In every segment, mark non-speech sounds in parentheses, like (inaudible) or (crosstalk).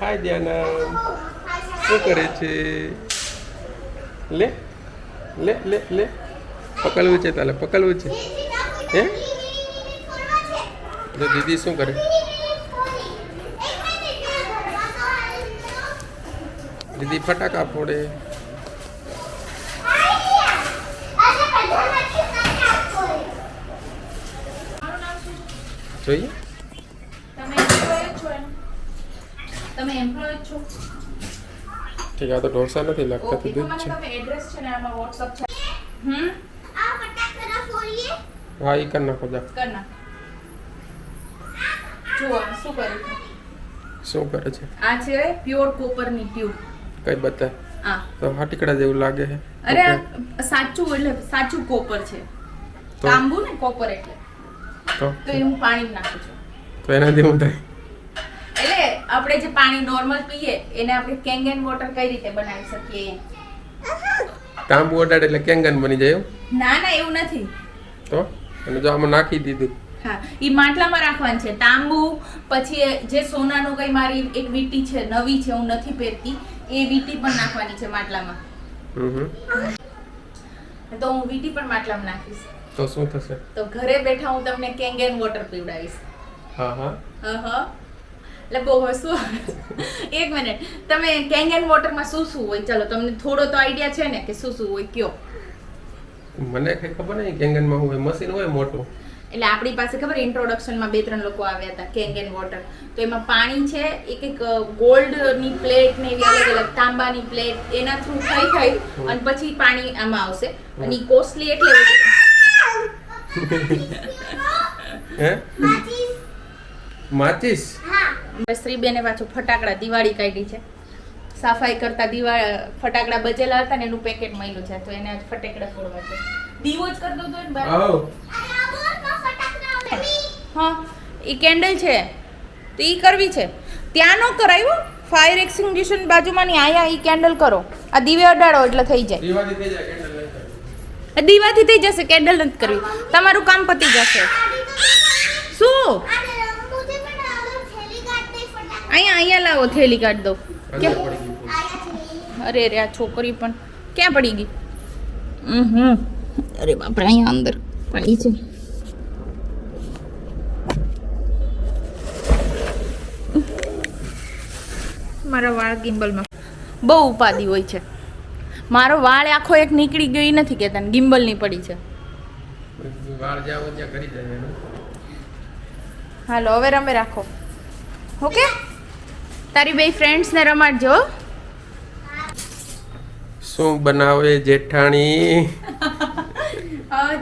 હાય ધ્યાના શું કરે છે? લે લે લે લે. પકડવું છે તાલે, પકડવું છે. હે? તો દીદી શું કરે? દીદી ફટાકા ફોડે. જોઈએ તમે એમ્પ્લોય છો એમ તમે એમ્પ્લોય છો? ઠીક આ તો ઢોસા નથી લાગતા તો દૂધ છે. તમે એડ્રેસ છે ને આમાં WhatsApp છે. હમ? હા ઈ કર નાખો જા. કર નાખ. જુઓ શું કરે છે? શું કરે છે? આ છે પ્યોર કોપરની ટ્યુબ કઈ બતા આ તો હાટીકડા જેવું લાગે છે. અરે સાચું એટલે સાચું કોપર છે? તાંબુ ને કોપર એટલે. તો? તો એ હું પાણી નાખું છું. તો એનાથી હું થાય? આપણે જે પાણી નોર્મલ પીએ એને આપણે કેંગન વોટર કઈ રીતે બનાવી શકીએ? તાંબુ ઓડાડે એટલે કેંગન બની જાય ના ના એવું નથી. તો? અને જો આમાં નાખી દીધું. હા ઈ માટલામાં રાખવાનું છે. તાંબુ પછી જે સોનાનું કઈ મારી એક વીટી છે નવી છે હું નથી પહેરતી એ વીટી પણ નાખવાની છે માટલામાં. તો હું વીટી પણ માટલામાં નાખીશ. તો શું થશે? તો ઘરે બેઠા હું તમને કેંગન વોટર પીવડાવીશ. હા હા. હા હ. એટલે બહુ હસવું એક મિનિટ તમે કેંગન વોટરમાં શું શું હોય? ચલો તમને થોડો તો આઈડિયા છે ને કે શું શું હોય કયો? મને કઈ ખબર નહીં કેંગનમાં હોય મશીન હોય મોટું. એટલે આપણી પાસે ખબર ઇન્ટ્રોડક્શનમાં બે ત્રણ લોકો આવ્યા હતા કેંગન વોટર તો એમાં પાણી છે એક એક ગોલ્ડની પ્લેટ ને એવી અલગ અલગ તાંબાની પ્લેટ એના થ્રુ થઈ થઈ અને પછી પાણી આમાં આવશે. અને કોસ્ટલી એટલે (laughs) હે? માચીસ. શ્રીબેને પાછું ફટાકડા દિવાળી કાઢી છે. સફાઈ કરતા દિવાળી ફટાકડા બચેલા હતા ને એનું પેકેટ મળ્યું છે. તો એને આજ ફટાકડા ફોડવા છે. દીવો જ કરતો હતો ને. હા એ કેન્ડલ છે. તો એ કરવી છે. ત્યાં નો કરાયું ફાયર એક્સિંગ્યુશન બાજુમાં ની આયા એ કેન્ડલ કરો. આ દીવે અડાડો એટલે થઈ જાય. દીવાથી થઈ જશે કેન્ડલ નથી કરવી. તમારું કામ પતી જશે. શું? અહીંયા અહીંયા લાવો થેલી કાઢ દો. અરે રે આ છોકરી પણ ક્યાં પડી ગઈ? હમ અરે બાપરે અહીંયા અંદર પડી છે. મારા વાળ ગિમ્બલમાં. બહુ ઉપાધિ હોય છે. મારો વાળ આખો એક નીકળી ગયો નથી કહેતા ગિમ્બલ ગિમ્બલની પડી છે. હાલો હવે રમે રાખો. ઓકે? તારી બે ફ્રેન્ડ્સને રમાડજો. શું બનાવે જેઠાણી?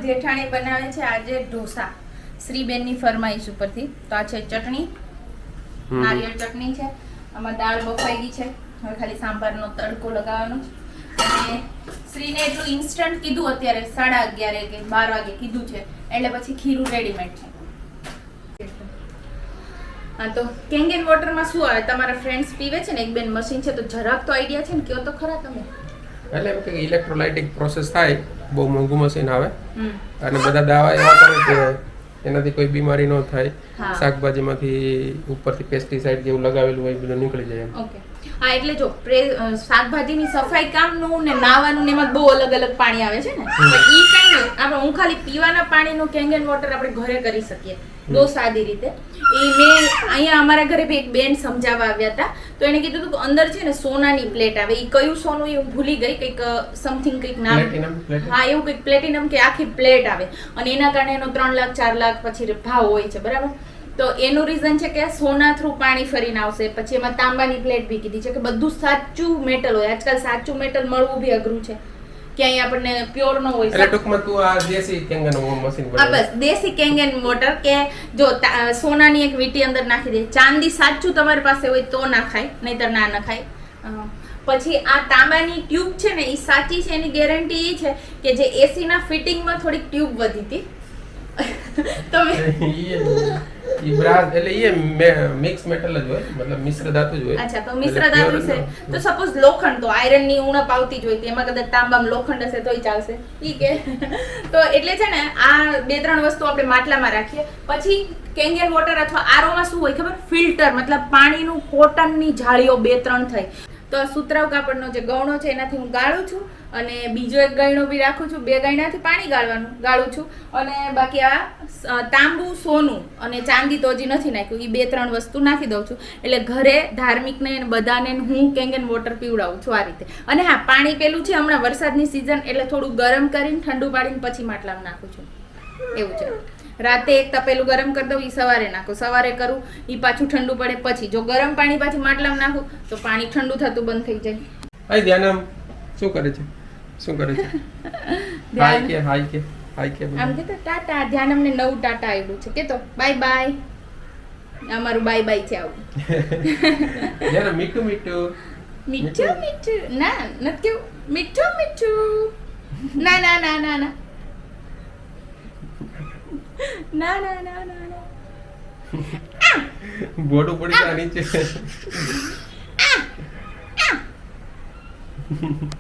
જેઠાણી બનાવે છે આજે ઢોસા. શ્રીબેનની ફરમાઈશ ઉપરથી. તો આ છે ચટણી. નારિયેળ ચટણી છે. આમાં દાળ બફાઈ ગઈ છે. હવે ખાલી સાંભારનો તડકો લગાવવાનો છે. અને શ્રીને એટલું ઇન્સ્ટન્ટ કીધું અત્યારે સાડા અગિયારે કે બાર વાગે કીધું છે. એટલે પછી ખીરું રેડીમેડ છે. તો કેંગેન વોટરમાં શું આવે? તમારા ફ્રેન્ડ્સ પીવે છે ને એક બેન મશીન છે તો જરાક તો આઈડિયા છે ને કયો તો ખરા તમે. એટલે એમ કે ઇલેક્ટ્રોલાઇટિક પ્રોસેસ થાય બહુ મોંઘું મશીન આવે. અને બધા દાવા એવા કરે કે એનાથી કોઈ બીમારી ન થાય. શાકભાજીમાંથી ઉપરથી પેસ્ટિસાઇડ જેવું લગાવેલું હોય બધું નીકળી જાય એમ. ઓકે હા એટલે જો શાકભાજીની સફાઈ કામનું ને નાવાનું ને એમાં બહુ અલગ અલગ પાણી આવે છે ને. તો ઈ કઈ નહીં. આપણે હું ખાલી પીવાના પાણીનું કેંગેન વોટર આપણે ઘરે કરી શકીએ. બહુ સાદી રીતે. એ મેં અહીંયા અમારા ઘરે એક બેન સમજાવવા આવ્યા હતા. તો એને કીધું હતું કે અંદર છે ને સોનાની પ્લેટ આવે. એ કયું સોનું એ હું ભૂલી ગઈ કંઈક સમથિંગ કંઈક નામ. હા એવું કંઈક પ્લેટિનમ કે આખી પ્લેટ આવે. અને એના કારણે એનો ત્રણ લાખ ચાર લાખ પછી ભાવ હોય છે બરાબર? તો એનું રીઝન છે કે સોના થ્રુ પાણી ફરીને આવશે. પછી એમાં તાંબાની પ્લેટ બી કીધી છે કે બધું સાચું મેટલ હોય. આજકાલ સાચું મેટલ મળવું બી અઘરું છે. ક્યાંય આપણને પ્યોર ન હોય એટલે ટૂંકમાં તું આ દેશી કેંગન મશીન આ બસ દેશી કેંગન મોટર કે જો સોનાની એક વીંટી અંદર નાખી દે. ચાંદી સાચું તમારી પાસે હોય તો નાખાય નહીતર ના નખાય. પછી આ તાંબાની ટ્યુબ છે ને એ સાચી છે એની ગેરંટી એ છે કે જે એસીના ફિટિંગમાં થોડીક ટ્યુબ વધી હતી. (laughs) તમે ઈ બ્રાસ એટલે ઈ મિક્સ મેટલ જ હોય મતલબ મિશ્ર ધાતુ જ હોય. અચ્છા તો મિશ્ર ધાતુ છે. તો સપોઝ લોખંડ તો આયરનની ઉણપ આવતી જ હોય તેમાં કદાચ તાંબામાં લોખંડ હશે તોય ચાલશે. ઈ કે. (laughs) તો એટલે છે ને આ બે ત્રણ વસ્તુ આપણે માટલામાં રાખીએ. પછી કેંગેન વોટર અથવા આરોમાં શું હોય ખબર? ફિલ્ટર મતલબ પાણીનું કોટનની જાળીઓ બે ત્રણ થઈ. તો આ સુતરાઉ કાપડનો જે ગૌણો છે એનાથી હું ગાળું છું અને બીજો એક ગયણો બી રાખું છું. બે ગયણાથી પાણી ગાળવાનું, ગાળું છું. અને બાકી આ તાંબુ, સોનું અને ચાંદી તો હજી નથી નાખ્યું. એ બે ત્રણ વસ્તુ નાખી દઉં છું. એટલે ઘરે ધાર્મિકને બધાને હું હું કેંગન વોટર પીવડાવું છું આ રીતે. અને હા, પાણી પેલું છે હમણાં વરસાદની સિઝન એટલે થોડું ગરમ કરીને ઠંડુ પાડીને પછી માટલામાં નાખું છું. એવું છે. રાતે એક તપેલું ગરમ કરી દઉં એ સવારે નાખું. સવારે કરું એ પાછું ઠંડુ પડે પછી. જો ગરમ પાણી પાછું માટલામાં નાખું તો પાણી ઠંડુ થતું બંધ થઈ જાય. હાય ધ્યાનમ. શું કરે છે? શું કરે છે? (laughs) હાય કે હાય કે હાય કે આમ કે તો ટાટા ધ્યાન અમને નવું ટાટા આવ્યું છે. કે તો બાય બાય. અમારું બાય બાય છે આવું. (laughs) ધ્યાનમ મીઠું. મીઠું મીઠું? મીઠું. ના નથી કેવું. મીઠું મીઠું. ના ના ના ના ના. ના ના ના ના ના. (laughs) પડી જાય નીચે.